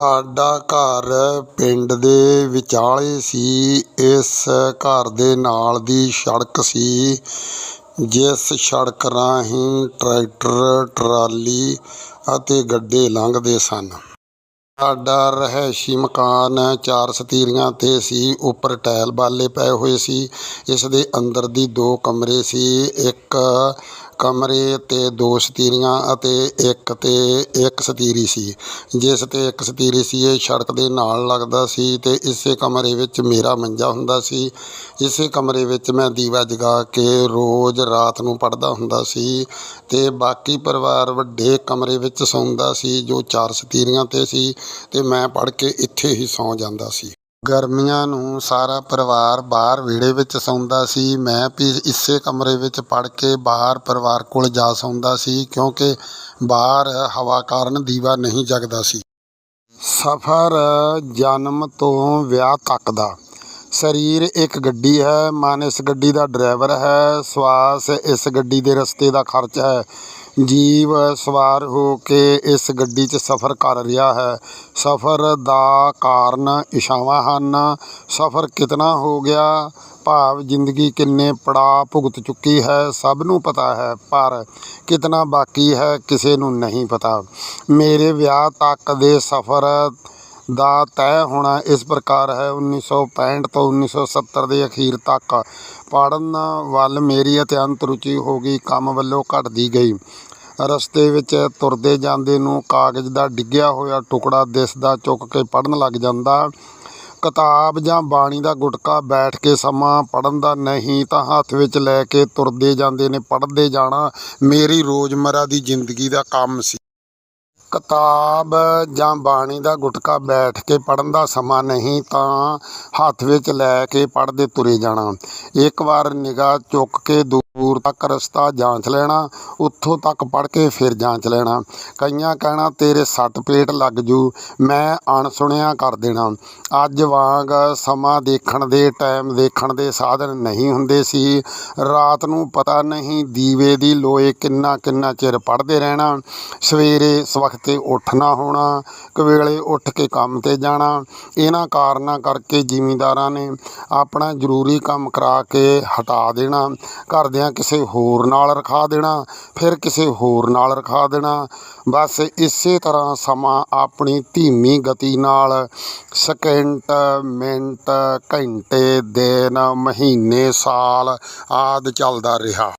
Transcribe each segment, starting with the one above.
ਸਾਡਾ ਘਰ ਪਿੰਡ ਦੇ ਵਿਚਾਲੇ ਸੀ, ਇਸ ਘਰ ਦੇ ਨਾਲ ਦੀ ਸੜਕ ਸੀ। ਜਿਸ ਸੜਕ ਰਾਹੀਂ ਟਰੈਕਟਰ, ਟਰਾਲੀ ਅਤੇ ਗੱਡੇ ਲੰਘਦੇ ਸਨ। ਸਾਡਾ ਰਿਹਾਇਸ਼ੀ ਮਕਾਨ ਚਾਰ ਸਤੀਰੀਆਂ 'ਤੇ ਸੀ, ਉੱਪਰ ਟਾਇਲ ਬਾਲੇ ਪਏ ਹੋਏ ਸੀ। ਇਸ ਦੇ ਅੰਦਰ ਦੀ ਦੋ ਕਮਰੇ ਸੀ, ਇੱਕ ਕਮਰੇ 'ਤੇ ਦੋ ਸਤੀਰੀਆਂ ਅਤੇ ਇੱਕ 'ਤੇ ਇੱਕ ਸਤੀਰੀ ਸੀ। ਜਿਸ 'ਤੇ ਇੱਕ ਸਤੀਰੀ ਸੀ, ਇਹ ਸੜਕ ਦੇ ਨਾਲ ਲੱਗਦਾ ਸੀ ਅਤੇ ਇਸੇ ਕਮਰੇ ਵਿੱਚ ਮੇਰਾ ਮੰਜਾ ਹੁੰਦਾ ਸੀ। ਇਸੇ ਕਮਰੇ ਵਿੱਚ ਮੈਂ ਦੀਵਾ ਜਗਾ ਕੇ ਰੋਜ਼ ਰਾਤ ਨੂੰ ਪੜ੍ਹਦਾ ਹੁੰਦਾ ਸੀ ਅਤੇ ਬਾਕੀ ਪਰਿਵਾਰ ਵੱਡੇ ਕਮਰੇ ਵਿੱਚ ਸੌਂਦਾ ਸੀ ਜੋ ਚਾਰ ਸਤੀਰੀਆਂ 'ਤੇ ਸੀ। ਅਤੇ ਮੈਂ ਪੜ੍ਹ ਕੇ ਇੱਥੇ ਹੀ ਸੌਂ ਜਾਂਦਾ ਸੀ। ਗਰਮੀਆਂ ਨੂੰ ਸਾਰਾ ਪਰਿਵਾਰ ਬਾਹਰ ਵਿਹੜੇ ਵਿੱਚ ਸੌਂਦਾ ਸੀ। ਮੈਂ ਵੀ ਇਸੇ ਕਮਰੇ ਵਿੱਚ ਪੜ੍ਹ ਕੇ ਬਾਹਰ ਪਰਿਵਾਰ ਕੋਲ ਜਾ ਸੌਂਦਾ ਸੀ, ਕਿਉਂਕਿ ਬਾਹਰ ਹਵਾ ਕਾਰਨ ਦੀਵਾ ਨਹੀਂ ਜਗਦਾ ਸੀ। ਸਫ਼ਰ ਜਨਮ ਤੋਂ ਵਿਆਹ ਤੱਕ ਦਾ। ਸਰੀਰ ਇੱਕ ਗੱਡੀ ਹੈ, ਮਨ ਇਸ ਗੱਡੀ ਦਾ ਡਰਾਈਵਰ ਹੈ, ਸਵਾਸ ਇਸ ਗੱਡੀ ਦੇ ਰਸਤੇ ਦਾ ਖਰਚ ਹੈ। ਜੀਵ ਸਵਾਰ ਹੋ ਕੇ ਇਸ ਗੱਡੀ 'ਚ ਸਫ਼ਰ ਕਰ ਰਿਹਾ ਹੈ। ਸਫ਼ਰ ਦਾ ਕਾਰਨ ਇੱਛਾਵਾਂ ਹਨ। ਸਫ਼ਰ ਕਿਤਨਾ ਹੋ ਗਿਆ? ਭਾਵ ਜ਼ਿੰਦਗੀ ਕਿੰਨੇ ਪੜਾਅ ਭੁਗਤ ਚੁੱਕੀ ਹੈ, ਸਭ ਨੂੰ ਪਤਾ ਹੈ, ਪਰ ਕਿਤਨਾ ਬਾਕੀ ਹੈ, ਕਿਸੇ ਨੂੰ ਨਹੀਂ ਪਤਾ। ਮੇਰੇ ਵਿਆਹ ਤੱਕ ਦੇ ਸਫ਼ਰ ਦਾ ਤੈਅ ਹੋਣਾ ਇਸ ਪ੍ਰਕਾਰ ਹੈ 1965 ਤੋਂ 1970 ਦੇ ਅਖੀਰ ਤੱਕ। ਪੜ੍ਹਨ ਵੱਲ ਮੇਰੀ ਅਤਿਅੰਤ ਰੁਚੀ ਹੋ ਗਈ, ਕੰਮ ਵੱਲੋਂ ਘਟਦੀ ਗਈ। ਰਸਤੇ ਵਿੱਚ ਤੁਰਦੇ ਜਾਂਦੇ ਨੂੰ ਕਾਗਜ਼ ਦਾ ਡਿੱਗਿਆ ਹੋਇਆ ਟੁਕੜਾ ਦਿਸਦਾ ਚੁੱਕ ਕੇ ਪੜ੍ਹਨ ਲੱਗ ਜਾਂਦਾ। ਕਿਤਾਬ ਜਾਂ ਬਾਣੀ ਦਾ ਗੁਟਕਾ ਬੈਠ ਕੇ ਸਮਾਂ ਪੜ੍ਹਨ ਦਾ ਨਹੀਂ, ਤਾਂ ਹੱਥ ਵਿੱਚ ਲੈ ਕੇ ਤੁਰਦੇ ਜਾਂਦੇ ਨੇ, ਪੜ੍ਹਦੇ ਜਾਣਾ ਮੇਰੀ ਰੋਜ਼ਮਰਾ ਦੀ ਜ਼ਿੰਦਗੀ ਦਾ ਕੰਮ ਸੀ। ਕਿਤਾਬ ਜਾਂ ਬਾਣੀ ਦਾ ਗੁਟਕਾ ਬੈਠ ਕੇ ਪੜ੍ਹਨ ਦਾ ਸਮਾਂ ਨਹੀਂ ਤਾਂ ਹੱਥ ਵਿੱਚ ਲੈ ਕੇ ਪੜ੍ਹਦੇ ਤੁਰੇ ਜਾਣਾ। ਇੱਕ ਵਾਰ ਨਿਗਾਹ ਚੁੱਕ ਕੇ ਦੂਰ ਤੱਕ ਰਸਤਾ ਜਾਂਚ ਲੈਣਾ, ਉੱਥੋਂ ਤੱਕ ਪੜ੍ਹ ਕੇ ਫਿਰ ਜਾਂਚ ਲੈਣਾ। ਕਈਆਂ ਕਹਿਣਾ, ਤੇਰੇ ਸੱਟ ਪੇਟ ਲੱਗ ਜੂ, ਮੈਂ ਅਣਸੁਣਿਆ ਕਰ ਦੇਣਾ। ਅੱਜ ਵਾਂਗ ਸਮਾਂ ਦੇਖਣ ਦੇ, ਟਾਈਮ ਦੇਖਣ ਦੇ ਸਾਧਨ ਨਹੀਂ ਹੁੰਦੇ ਸੀ। ਰਾਤ ਨੂੰ ਪਤਾ ਨਹੀਂ ਦੀਵੇ ਦੀ ਲੋਏ ਕਿੰਨਾ ਕਿੰਨਾ ਚਿਰ ਪੜ੍ਹਦੇ ਰਹਿਣਾ। ਸਵੇਰੇ ਸਵਖਤੇ ਉੱਠਣਾ ਹੋਣਾ ਕਵੇਲੇ ਉੱਠ ਕੇ ਕੰਮ 'ਤੇ ਜਾਣਾ। ਇਹਨਾਂ ਕਾਰਨਾਂ ਕਰਕੇ ਜ਼ਿਮੀਂਦਾਰਾਂ ਨੇ ਆਪਣਾ ਜ਼ਰੂਰੀ ਕੰਮ ਕਰਾ ਕੇ ਹਟਾ ਦੇਣਾ। ਘਰਦਿਆਂ ਕਿਸੇ ਹੋਰ ਨਾਲ ਰਖਾ ਦੇਣਾ, ਫਿਰ ਕਿਸੇ ਹੋਰ ਨਾਲ ਰਖਾ ਦੇਣਾ। ਬਸ ਇਸੇ ਤਰ੍ਹਾਂ ਸਮਾਂ ਆਪਣੀ ਧੀਮੀ ਗਤੀ ਨਾਲ ਸਕਿੰਟ ਮਿੰਟ ਘੰਟੇ, ਦਿਨ, ਮਹੀਨੇ, ਸਾਲ ਆਦਿ ਚੱਲਦਾ ਰਿਹਾ।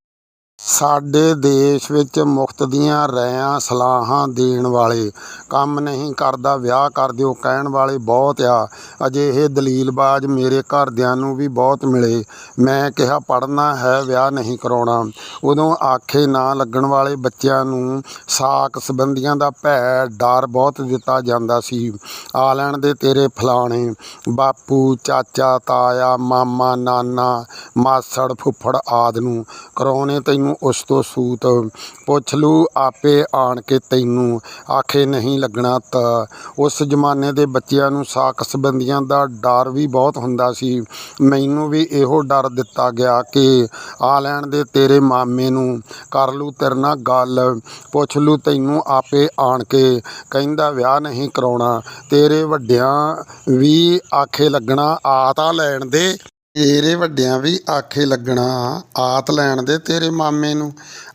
ਸਾਡੇ ਦੇਸ਼ ਵਿੱਚ ਮੁਫ਼ਤ ਦੀਆਂ ਰੈਆਂ ਸਲਾਹਾਂ ਦੇਣ ਵਾਲੇ ਕੰਮ ਨਹੀਂ ਕਰਦਾ, ਵਿਆਹ ਕਰ ਦਿਓ ਕਹਿਣ ਵਾਲੇ ਬਹੁਤ ਆ। ਅਜਿਹੇ ਦਲੀਲਬਾਜ਼ ਮੇਰੇ ਘਰਦਿਆਂ ਨੂੰ ਵੀ ਬਹੁਤ ਮਿਲੇ। ਮੈਂ ਕਿਹਾ, ਪੜ੍ਹਨਾ ਹੈ, ਵਿਆਹ ਨਹੀਂ ਕਰਾਉਣਾ। ਉਦੋਂ ਆਖੇ, ਨਾ ਲੱਗਣ ਵਾਲੇ ਬੱਚਿਆਂ ਨੂੰ ਸਾਕ ਸੰਬੰਧੀਆਂ ਦਾ ਭੈ ਡਰ ਬਹੁਤ ਦਿੱਤਾ ਜਾਂਦਾ ਸੀ। ਆ ਲੈਣ ਦੇ ਤੇਰੇ ਫਲਾਣੇ ਬਾਪੂ, ਚਾਚਾ, ਤਾਇਆ, ਮਾਮਾ, ਨਾਨਾ, ਮਾਸੜ, ਫੁੱਫੜ ਆਦਿ ਨੂੰ। ਕਰਾਉਣੇ ਤੈਨੂੰ ਉਸ ਤੋਂ ਸੂਤ, ਪੁੱਛ ਲੂ ਆਪੇ ਆਣ ਕੇ ਤੈਨੂੰ। ਆਖੇ ਨਹੀਂ ਲੱਗਣਾ ਤਾਂ ਉਸ ਜ਼ਮਾਨੇ ਦੇ ਬੱਚਿਆਂ ਨੂੰ ਸਾਕ ਸੰਬੰਧੀਆਂ ਦਾ ਡਰ ਵੀ ਬਹੁਤ ਹੁੰਦਾ ਸੀ। ਮੈਨੂੰ ਵੀ ਇਹੋ ਡਰ ਦਿੱਤਾ ਗਿਆ ਕਿ ਆ ਲੈਣ ਦੇ ਤੇਰੇ ਮਾਮੇ ਨੂੰ। ਕਰ ਲੂ ਤੇਰੇ ਨਾਲ ਗੱਲ, ਪੁੱਛ ਲੂ ਤੈਨੂੰ ਆਪੇ ਆਣ ਕੇ। ਕਹਿੰਦਾ ਵਿਆਹ ਨਹੀਂ ਕਰਾਉਣਾ, ਤੇਰੇ ਵੱਡਿਆਂ ਵੀ ਆਖੇ ਲੱਗਣਾ, ਆ ਤਾਂ ਲੈਣ ਦੇ। ਤੇਰੇ ਵੱਡਿਆਂ ਵੀ ਆਖੇ ਲੱਗਣਾ, ਆਤ ਲੈਣ ਦੇ ਤੇਰੇ ਮਾਮੇ ਨੂੰ।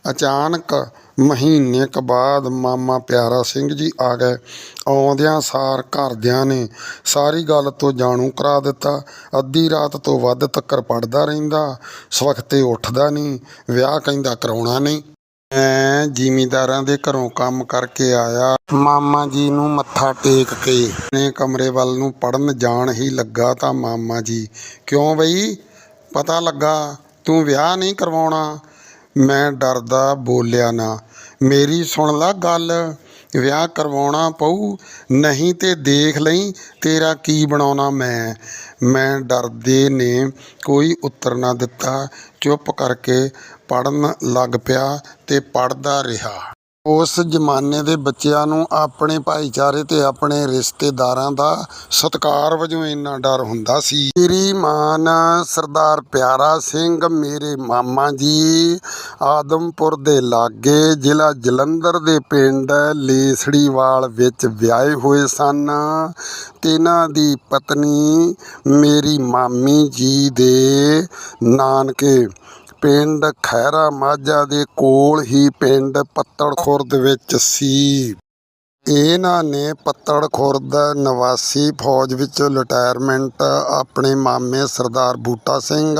ਅਚਾਨਕ ਮਹੀਨੇ ਕੁ ਬਾਅਦ ਮਾਮਾ ਪਿਆਰਾ ਸਿੰਘ ਜੀ ਆ ਗਏ। ਆਉਂਦਿਆਂ ਸਾਰ ਘਰਦਿਆਂ ਨੇ ਸਾਰੀ ਗੱਲ ਤੋਂ ਜਾਣੂ ਕਰਾ ਦਿੱਤਾ। ਅੱਧੀ ਰਾਤ ਤੋਂ ਵੱਧ ਤੱਕਰ ਪੜਦਾ ਰਹਿੰਦਾ, ਸਵਖਤੇ ਉੱਠਦਾ ਨਹੀਂ, ਵਿਆਹ ਕਹਿੰਦਾ ਕਰਾਉਣਾ ਨਹੀਂ। ਮੈਂ ਜ਼ਿਮੀਂਦਾਰਾਂ ਦੇ ਘਰੋਂ ਕੰਮ ਕਰਕੇ ਆਇਆ। ਮਾਮਾ ਜੀ ਨੂੰ ਮੱਥਾ ਟੇਕ ਕੇ ਆਪਣੇ ਕਮਰੇ ਵੱਲ ਨੂੰ ਪੜ੍ਹਨ ਜਾਣ ਹੀ ਲੱਗਾ ਤਾਂ ਮਾਮਾ ਜੀ। ਕਿਉਂ ਬਈ? ਪਤਾ ਲੱਗਾ, ਤੂੰ ਵਿਆਹ ਨਹੀਂ ਕਰਵਾਉਣਾ। ਮੈਂ ਡਰਦਾ ਬੋਲਿਆ ਨਾ। ਮੇਰੀ ਸੁਣ ਲੈ ਗੱਲ। ਵਿਆਹ ਕਰਵਾਉਣਾ ਪਊ, ਨਹੀਂ ਤੇ ਦੇਖ ਲਈ ਤੇਰਾ ਕੀ ਬਣਾਉਣਾ ਮੈਂ। ਮੈਂ ਡਰਦੇ ਨੇ ਕੋਈ ਉੱਤਰ ਨਾ ਦਿੱਤਾ, ਚੁੱਪ ਕਰਕੇ ਪੜਨ ਲੱਗ ਪਿਆ ਤੇ ਪੜਦਾ ਰਿਹਾ। ਉਸ ਜ਼ਮਾਨੇ ਦੇ ਬੱਚਿਆਂ ਨੂੰ ਆਪਣੇ ਭਾਈਚਾਰੇ ਤੇ ਆਪਣੇ ਰਿਸ਼ਤੇਦਾਰਾਂ ਦਾ ਸਤਿਕਾਰ ਵਜੋਂ ਇੰਨਾ ਡਰ ਹੁੰਦਾ ਸੀ। ਸ਼੍ਰੀਮਾਨ ਸਰਦਾਰ ਪਿਆਰਾ ਸਿੰਘ, ਮੇਰੇ ਮਾਮਾ ਜੀ ਆਦਮਪੁਰ ਦੇ ਲਾਗੇ ਜ਼ਿਲ੍ਹਾ ਜਲੰਧਰ ਦੇ ਪਿੰਡ ਲੇਸੜੀਵਾਲ ਵਿੱਚ ਵਿਆਹੇ ਹੋਏ ਸਨ। ਤੇ ਇਹਨਾਂ ਦੀ ਪਤਨੀ ਮੇਰੀ ਮਾਮੀ ਜੀ ਦੇ ਨਾਨਕੇ ਪਿੰਡ ਖਹਿਰਾ ਮਾਝਾ ਦੇ ਕੋਲ ਹੀ ਪਿੰਡ ਪੱਤੜ ਖੁਰਦ ਵਿੱਚ ਸੀ। ਇਹਨਾਂ ਨੇ ਪੱਤੜ ਖੁਰਦ ਨਿਵਾਸੀ ਫੌਜ ਵਿੱਚ ਰਿਟਾਇਰਮੈਂਟ ਆਪਣੇ ਮਾਮੇ ਸਰਦਾਰ ਬੂਟਾ ਸਿੰਘ,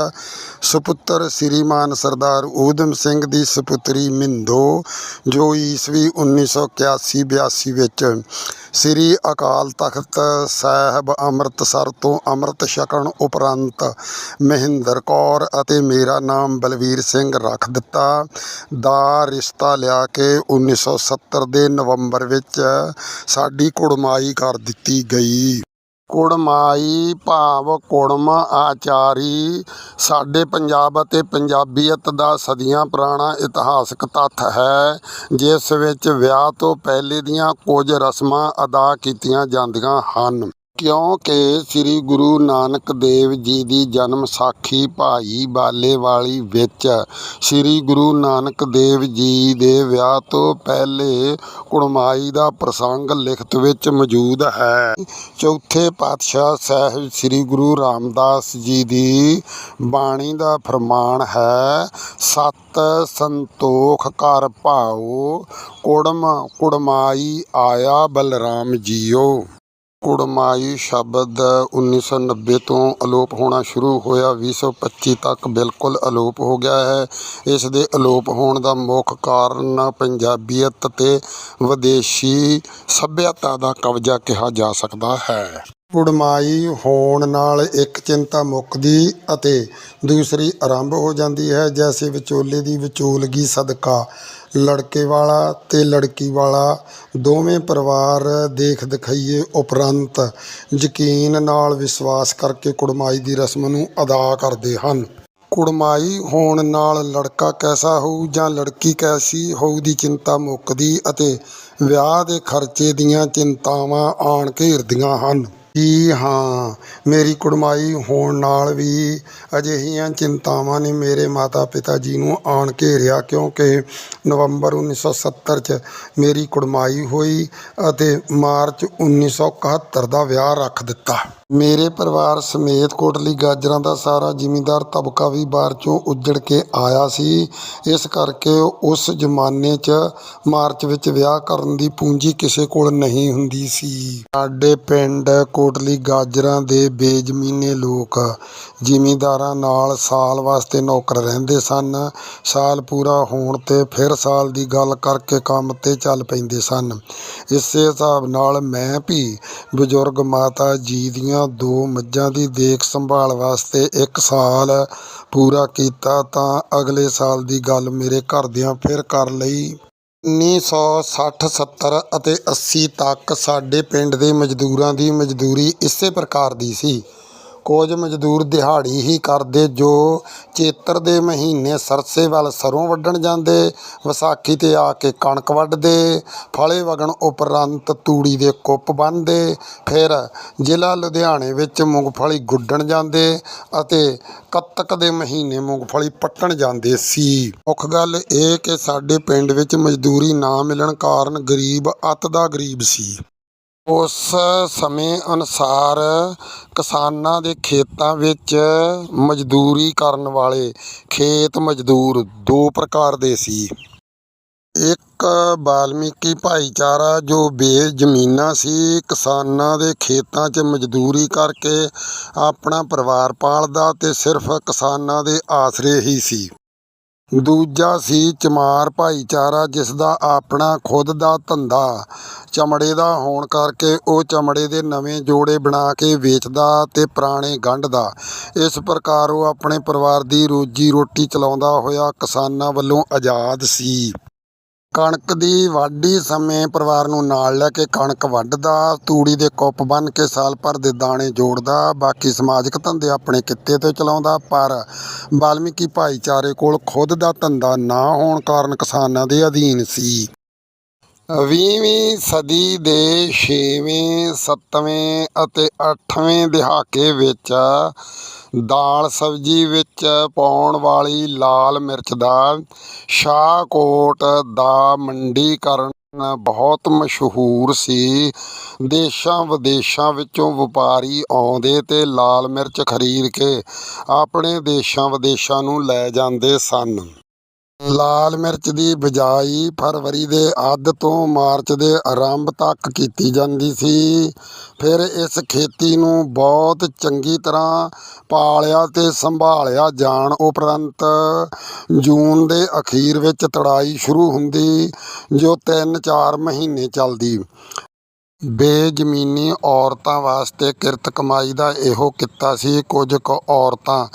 ਸੁਪੁੱਤਰ ਸ੍ਰੀਮਾਨ ਸਰਦਾਰ ਊਧਮ ਸਿੰਘ ਦੀ ਸੁਪੁੱਤਰੀ ਮਿੰਦੋ, ਜੋ ਈਸਵੀ 1981 82 ਵਿੱਚ ਸ੍ਰੀ ਅਕਾਲ ਤਖਤ ਸਾਹਿਬ ਅੰਮ੍ਰਿਤਸਰ ਤੋਂ ਅੰਮ੍ਰਿਤ ਛਕਣ ਉਪਰੰਤ ਮਹਿੰਦਰ ਕੌਰ ਅਤੇ ਮੇਰਾ ਨਾਮ ਬਲਵੀਰ ਸਿੰਘ ਰੱਖ ਦਿੱਤਾ, ਦਾ ਰਿਸ਼ਤਾ ਲਿਆ ਕੇ 1970 ਦੇ ਨਵੰਬਰ ਵਿੱਚ ਸਾਡੀ ਕੁੜਮਾਈ ਕਰ ਦਿੱਤੀ ਗਈ। ਕੁੜਮਾਈ ਭਾਵ ਕੁੜਮ ਆਚਾਰੀ। ਸਾਡੇ ਪੰਜਾਬ ਅਤੇ ਪੰਜਾਬੀਅਤ ਦਾ ਸਦੀਆਂ ਪੁਰਾਣਾ ਇਤਿਹਾਸਕ ਤੱਥ ਹੈ, ਜਿਸ ਵਿੱਚ ਵਿਆਹ ਤੋਂ ਪਹਿਲੇ ਦੀਆਂ ਕੁਝ ਰਸਮਾਂ ਅਦਾ ਕੀਤੀਆਂ ਜਾਂਦੀਆਂ ਹਨ। ਕਿਉਂਕਿ ਸ੍ਰੀ ਗੁਰੂ ਨਾਨਕ ਦੇਵ ਜੀ ਦੀ ਜਨਮ ਸਾਖੀ ਭਾਈ ਬਾਲੇ ਵਾਲੀ ਵਿੱਚ ਸ੍ਰੀ ਗੁਰੂ ਨਾਨਕ ਦੇਵ ਜੀ ਦੇ ਵਿਆਹ ਤੋਂ ਪਹਿਲੇ ਕੁੜਮਾਈ ਦਾ ਪ੍ਰਸੰਗ ਲਿਖਤ ਵਿੱਚ ਮੌਜੂਦ ਹੈ। ਚੌਥੇ ਪਾਤਸ਼ਾਹ ਸਾਹਿਬ ਸ੍ਰੀ ਗੁਰੂ ਰਾਮਦਾਸ ਜੀ ਦੀ ਬਾਣੀ ਦਾ ਫਰਮਾਨ ਹੈ, ਸਤ ਸੰਤੋਖ ਕਰ ਭਾਓ, ਕੁੜਮ ਕੁੜਮਾਈ ਆਇਆ ਬਲਰਾਮ ਜੀਓ। ਕੁੜਮਾਈ ਸ਼ਬਦ 1990 ਤੋਂ ਅਲੋਪ ਹੋਣਾ ਸ਼ੁਰੂ ਹੋਇਆ। 2025 ਤੱਕ ਬਿਲਕੁਲ ਅਲੋਪ ਹੋ ਗਿਆ ਹੈ। ਇਸ ਦੇ ਅਲੋਪ ਹੋਣ ਦਾ ਮੁੱਖ ਕਾਰਨ ਪੰਜਾਬੀਅਤ ਤੇ ਵਿਦੇਸ਼ੀ ਸੱਭਿਅਤਾ ਦਾ ਕਬਜ਼ਾ ਕਿਹਾ ਜਾ ਸਕਦਾ ਹੈ। ਕੁੜਮਾਈ ਹੋਣ ਨਾਲ ਇੱਕ ਚਿੰਤਾ ਮੁੱਕਦੀ ਅਤੇ ਦੂਸਰੀ ਆਰੰਭ ਹੋ ਜਾਂਦੀ ਹੈ। ਜੈਸੇ ਵਿਚੋਲੇ ਦੀ ਵਿਚੋਲਗੀ ਸਦਕਾ ਲੜਕੇ ਵਾਲਾ ਤੇ ਲੜਕੀ ਵਾਲਾ, ਦੋਵੇਂ ਪਰਿਵਾਰ ਦੇਖ ਦਿਖਾਈਏ ਉਪਰੰਤ। ਯਕੀਨ ਨਾਲ ਵਿਸ਼ਵਾਸ ਕਰਕੇ ਕੁੜਮਾਈ ਦੀ ਰਸਮ ਨੂੰ ਅਦਾ ਕਰਦੇ ਹਨ। ਕੁੜਮਾਈ ਹੋਣ ਨਾਲ ਲੜਕਾ ਕੈਸਾ ਹੋਊ ਜਾਂ ਲੜਕੀ ਕੈਸੀ ਹੋਊ ਦੀ ਚਿੰਤਾ ਮੁੱਕਦੀ ਅਤੇ ਵਿਆਹ ਦੇ ਖਰਚੇ ਦੀਆਂ ਚਿੰਤਾਵਾਂ ਆਣ ਘੇਰਦੀਆਂ ਹਨ। ਜੀ ਹਾਂ। ਮੇਰੀ ਕੁੜਮਾਈ ਹੋਣ ਨਾਲ ਵੀ ਅਜਿਹੀਆਂ ਚਿੰਤਾਵਾਂ ਨੇ ਮੇਰੇ ਮਾਤਾ ਪਿਤਾ ਜੀ ਨੂੰ ਆਣ ਘੇਰਿਆ ਕਿਉਂਕਿ ਨਵੰਬਰ 1970 ਚ ਮੇਰੀ ਕੁੜਮਾਈ ਹੋਈ ਅਤੇ ਮਾਰਚ 1971 ਦਾ ਵਿਆਹ ਰੱਖ ਦਿੱਤਾ। ਮੇਰੇ ਪਰਿਵਾਰ ਸਮੇਤ ਕੋਟਲੀ ਗਾਜਰਾਂ ਦਾ ਸਾਰਾ ਜ਼ਿਮੀਂਦਾਰ ਤਬਕਾ ਵੀ ਬਾਹਰ ਚੋਂ ਉੱਜੜ ਕੇ ਆਇਆ ਸੀ। ਇਸ ਕਰਕੇ ਉਸ ਜ਼ਮਾਨੇ 'ਚ ਮਾਰਚ ਵਿੱਚ ਵਿਆਹ ਕਰਨ ਦੀ ਪੂੰਜੀ ਕਿਸੇ ਕੋਲ ਨਹੀਂ ਹੁੰਦੀ ਸੀ। ਸਾਡੇ ਪਿੰਡ ਕੋ ਕੋਟਲੀ ਗਾਜਰਾਂ ਦੇ ਬੇਜ਼ਮੀਨੇ ਲੋਕ ਜ਼ਿਮੀਂਦਾਰਾਂ ਨਾਲ ਸਾਲ ਵਾਸਤੇ ਨੌਕਰ ਰਹਿੰਦੇ ਸਨ। ਸਾਲ ਪੂਰਾ ਹੋਣ 'ਤੇ ਫਿਰ ਸਾਲ ਦੀ ਗੱਲ ਕਰਕੇ ਕੰਮ 'ਤੇ ਚੱਲ ਪੈਂਦੇ ਸਨ। ਇਸੇ ਹਿਸਾਬ ਨਾਲ ਮੈਂ ਵੀ ਬਜ਼ੁਰਗ ਮਾਤਾ ਜੀ ਦੀਆਂ ਦੋ ਮੱਝਾਂ ਦੀ ਦੇਖ ਸੰਭਾਲ ਵਾਸਤੇ ਇੱਕ ਸਾਲ ਪੂਰਾ ਕੀਤਾ ਤਾਂ ਅਗਲੇ ਸਾਲ ਦੀ ਗੱਲ ਮੇਰੇ ਘਰਦਿਆਂ ਫਿਰ ਕਰ ਲਈ। 1960 70 ਅਤੇ 80 ਤੱਕ ਸਾਡੇ ਪਿੰਡ ਦੇ ਮਜ਼ਦੂਰਾਂ ਦੀ ਮਜ਼ਦੂਰੀ ਇਸੇ ਪ੍ਰਕਾਰ ਦੀ ਸੀ। ਕੁਝ ਮਜ਼ਦੂਰ ਦਿਹਾੜੀ ਹੀ ਕਰਦੇ ਜੋ ਚੇਤਰ ਦੇ ਮਹੀਨੇ ਸਰਸੇ ਵੱਲ ਸਰੋਂ ਵੱਢਣ ਜਾਂਦੇ। ਵਿਸਾਖੀ 'ਤੇ ਆ ਕੇ ਕਣਕ ਵੱਢਦੇ, ਫਲੇ ਵਗਣ ਉਪਰੰਤ ਤੂੜੀ ਦੇ ਕੁੱਪ ਬੰਨ੍ਹਦੇ, ਫਿਰ ਜ਼ਿਲ੍ਹਾ ਲੁਧਿਆਣੇ ਵਿੱਚ ਮੂੰਗਫਲੀ ਗੁੱਡਣ ਜਾਂਦੇ ਅਤੇ ਕੱਤਕ ਦੇ ਮਹੀਨੇ ਮੂੰਗਫਲੀ ਪੱਟਣ ਜਾਂਦੇ ਸੀ। ਮੁੱਖ ਗੱਲ ਇਹ ਕਿ ਸਾਡੇ ਪਿੰਡ ਵਿੱਚ ਮਜ਼ਦੂਰੀ ਨਾ ਮਿਲਣ ਕਾਰਨ ਗਰੀਬ, ਅੱਤ ਦਾ ਗਰੀਬ ਸੀ। ਉਸ ਸਮੇਂ ਅਨੁਸਾਰ ਕਿਸਾਨਾਂ ਦੇ ਖੇਤਾਂ ਵਿੱਚ ਮਜ਼ਦੂਰੀ ਕਰਨ ਵਾਲੇ ਖੇਤ ਮਜ਼ਦੂਰ ਦੋ ਪ੍ਰਕਾਰ ਦੇ ਸੀ। ਇੱਕ ਬਾਲਮੀਕੀ ਭਾਈਚਾਰਾ ਜੋ ਬੇਜ਼ਮੀਨਾ ਸੀ, ਕਿਸਾਨਾਂ ਦੇ ਖੇਤਾਂ 'ਚ ਮਜ਼ਦੂਰੀ ਕਰਕੇ ਆਪਣਾ ਪਰਿਵਾਰ ਪਾਲਦਾ ਤੇ ਸਿਰਫ ਕਿਸਾਨਾਂ ਦੇ ਆਸਰੇ ਹੀ ਸੀ। ਦੂਜਾ ਸੀ ਚਮਾਰ ਭਾਈਚਾਰਾ ਜਿਸ ਦਾ ਆਪਣਾ ਖੁਦ ਦਾ ਧੰਦਾ ਚਮੜੇ ਦਾ ਹੋਣ ਕਰਕੇ ਉਹ ਚਮੜੇ ਦੇ ਨਵੇਂ ਜੋੜੇ ਬਣਾ ਕੇ ਵੇਚਦਾ ਤੇ ਪੁਰਾਣੇ ਗੰਢਦਾ ਇਸ ਪ੍ਰਕਾਰ ਉਹ ਆਪਣੇ ਪਰਿਵਾਰ ਦੀ ਰੋਜੀ ਰੋਟੀ ਚਲਾਉਂਦਾ ਹੋਇਆ ਕਿਸਾਨਾਂ ਵੱਲੋਂ ਆਜ਼ਾਦ ਸੀ। ਕਣਕ ਦੀ ਵਾਢੀ ਸਮੇਂ ਪਰਿਵਾਰ ਨੂੰ ਨਾਲ ਲੈ ਕੇ ਕਣਕ ਵੱਢਦਾ, ਤੂੜੀ ਦੇ ਕੁੱਪ ਬੰਨ੍ਹ ਕੇ ਸਾਲ ਭਰ ਦੇ ਦਾਣੇ ਜੋੜਦਾ, ਬਾਕੀ ਸਮਾਜਿਕ ਧੰਦੇ ਆਪਣੇ ਕਿੱਤੇ ਤੋਂ ਚਲਾਉਂਦਾ, ਪਰ ਵਾਲਮੀਕੀ ਭਾਈਚਾਰੇ ਕੋਲ ਖੁਦ ਦਾ ਧੰਦਾ ਨਾ ਹੋਣ ਕਾਰਨ ਕਿਸਾਨਾਂ ਦੇ ਅਧੀਨ ਸੀ। ਵੀਹਵੀਂ ਸਦੀ ਦੇ ਛੇਵੇਂ, ਸੱਤਵੇਂ ਅਤੇ ਅੱਠਵੇਂ ਦਹਾਕੇ ਵਿੱਚ ਦਾਲ ਸਬਜ਼ੀ ਵਿੱਚ ਪਾਉਣ ਵਾਲੀ ਲਾਲ ਮਿਰਚ ਦਾ ਸ਼ਾਹਕੋਟ ਦਾ ਮੰਡੀਕਰਨ ਬਹੁਤ ਮਸ਼ਹੂਰ ਸੀ। ਦੇਸ਼ਾਂ ਵਿਦੇਸ਼ਾਂ ਵਿੱਚੋਂ ਵਪਾਰੀ ਆਉਂਦੇ ਤੇ ਲਾਲ ਮਿਰਚ ਖਰੀਦ ਕੇ ਆਪਣੇ ਦੇਸ਼ਾਂ ਵਿਦੇਸ਼ਾਂ ਨੂੰ ਲੈ ਜਾਂਦੇ ਸਨ। ਲਾਲ ਮਿਰਚ ਦੀ ਬਿਜਾਈ ਫਰਵਰੀ ਦੇ ਅੱਧ ਤੋਂ ਮਾਰਚ ਦੇ ਆਰੰਭ ਤੱਕ ਕੀਤੀ ਜਾਂਦੀ ਸੀ। ਫਿਰ ਇਸ ਖੇਤੀ ਨੂੰ ਬਹੁਤ ਚੰਗੀ ਤਰ੍ਹਾਂ ਪਾਲਿਆ ਅਤੇ ਸੰਭਾਲਿਆ ਜਾਣ ਉਪਰੰਤ ਜੂਨ ਦੇ ਅਖੀਰ ਵਿੱਚ ਤੜਾਈ ਸ਼ੁਰੂ ਹੁੰਦੀ, ਜੋ 3-4 ਮਹੀਨੇ ਚੱਲਦੀ। ਬੇਜ਼ਮੀਨੀ ਔਰਤਾਂ ਵਾਸਤੇ ਕਿਰਤ ਕਮਾਈ ਦਾ ਇਹੋ ਕਿੱਤਾ ਸੀ ਕੁਝ ਕੁ ਔਰਤਾਂ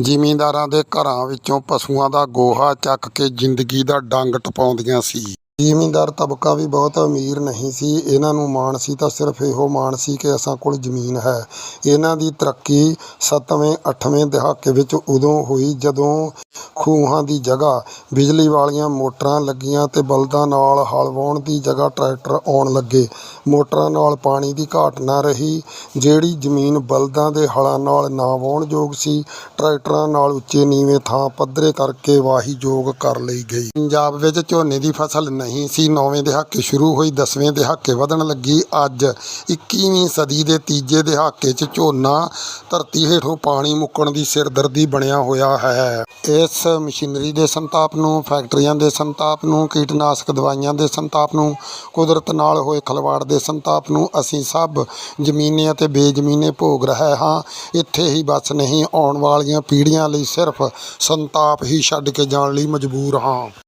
ਜ਼ਿਮੀਂਦਾਰਾਂ ਦੇ ਘਰਾਂ ਵਿੱਚੋਂ ਪਸ਼ੂਆਂ ਦਾ ਗੋਹਾ ਚੱਕ ਕੇ ਜ਼ਿੰਦਗੀ ਦਾ ਡੰਗ ਟਪਾਉਂਦੀਆਂ ਸੀ। ਜ਼ਿਮੀਂਦਾਰ ਤਬਕਾ ਵੀ ਬਹੁਤ ਅਮੀਰ ਨਹੀਂ ਸੀ। ਇਹਨਾਂ ਨੂੰ ਮਾਣ ਸੀ ਤਾਂ ਸਿਰਫ ਇਹੋ ਮਾਣ ਸੀ ਕਿ ਅਸਾਂ ਕੋਲ ਜ਼ਮੀਨ ਹੈ। ਇਹਨਾਂ ਦੀ ਤਰੱਕੀ ਸੱਤਵੇਂ, ਅੱਠਵੇਂ ਦਹਾਕੇ ਵਿੱਚ ਉਦੋਂ ਹੋਈ ਜਦੋਂ ਖੂਹਾਂ ਦੀ ਜਗ੍ਹਾ ਬਿਜਲੀ ਵਾਲੀਆਂ ਮੋਟਰਾਂ ਲੱਗੀਆਂ ਤੇ ਬਲਦਾਂ ਨਾਲ ਹਲ ਵਾਹੁਣ ਦੀ ਜਗ੍ਹਾ ਟਰੈਕਟਰ ਆਉਣ ਲੱਗੇ। ਮੋਟਰਾਂ ਨਾਲ ਪਾਣੀ ਦੀ ਘਾਟ ਨਾ ਰਹੀ, ਜਿਹੜੀ ਜ਼ਮੀਨ ਬਲਦਾਂ ਦੇ ਹਲਾਂ ਨਾਲ ਨਾ ਵਾਹੁਣ ਯੋਗ ਸੀ, ਟਰੈਕਟਰਾਂ ਨਾਲ ਉੱਚੇ ਨੀਵੇਂ ਥਾਂ ਪੱਧਰੇ ਕਰਕੇ ਵਾਹੀ ਯੋਗ ਕਰ ਲਈ ਗਈ। ਪੰਜਾਬ ਵਿੱਚ ਝੋਨੇ ਦੀ ਫਸਲ ਨਹੀਂ ਸੀ, ਨੌਵੇਂ ਦਹਾਕੇ ਸ਼ੁਰੂ ਹੋਈ, ਦਸਵੇਂ ਦਹਾਕੇ ਵਧਣ ਲੱਗੀ। ਅੱਜ 21ਵੀਂ ਸਦੀ ਦੇ ਤੀਜੇ ਦਹਾਕੇ 'ਚ ਝੋਨਾ ਧਰਤੀ ਹੇਠੋਂ ਪਾਣੀ ਮੁੱਕਣ ਦੀ ਸਿਰਦਰਦੀ ਬਣਿਆ ਹੋਇਆ ਹੈ। ਇਸ ਮਸ਼ੀਨਰੀ ਦੇ ਸੰਤਾਪ ਨੂੰ, ਫੈਕਟਰੀਆਂ ਦੇ ਸੰਤਾਪ ਨੂੰ, ਕੀਟਨਾਸ਼ਕ ਦਵਾਈਆਂ ਦੇ ਸੰਤਾਪ ਨੂੰ, ਕੁਦਰਤ ਨਾਲ ਹੋਏ ਖਲਵਾੜ ਦੇ ਸੰਤਾਪ ਨੂੰ ਅਸੀਂ ਸਭ ਜ਼ਮੀਨੇ ਅਤੇ ਬੇਜ਼ਮੀਨੇ ਭੋਗ ਰਹੇ ਹਾਂ। ਇੱਥੇ ਹੀ ਬਸ ਨਹੀਂ, ਆਉਣ ਵਾਲੀਆਂ ਪੀੜ੍ਹੀਆਂ ਲਈ ਸਿਰਫ ਸੰਤਾਪ ਹੀ ਛੱਡ ਕੇ ਜਾਣ ਲਈ ਮਜਬੂਰ ਹਾਂ।